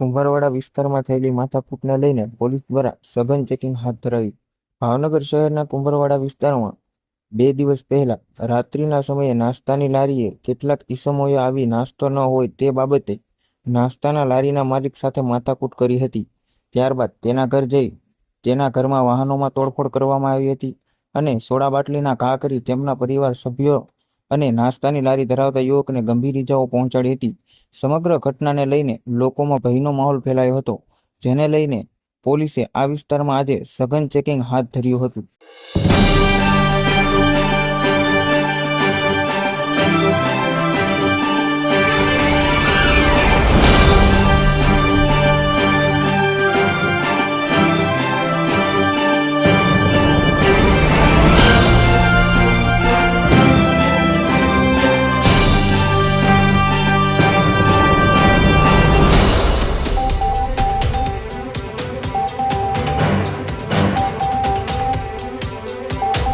કુંભારવાડા વિસ્તારમાં થયેલી માથાકૂટને લઈને પોલીસ દ્વારા સઘન ચેકિંગ હાથ ધરાયું ભાવનગર શહેરના કુંભારવાડા વિસ્તારમાં બે દિવસ પહેલા રાત્રિના સમયે નાસ્તાની લારીએ કેટલાક ઈસમોએ આવી નાસ્તો ન હોય તે બાબતે નાસ્તાના લારીના માલિક સાથે માથાકૂટ કરી હતી. ત્યારબાદ તેના ઘર જઈ તેના ઘરમાં વાહનોમાં તોડફોડ કરવામાં આવી હતી અને સોડા બાટલીના ઘા કરી તેમના પરિવાર સભ્યો અને નાસ્તાની લારી ધરાવતા યુવકને ગંભીર ઇજાઓ પહોંચાડી હતી. સમગ્ર ઘટનાને લઈને લોકોમાં ભયનો માહોલ ફેલાયો હતો, જેને લઈને પોલીસે આ વિસ્તારમાં આજે સઘન ચેકિંગ હાથ ધર્યું હતું.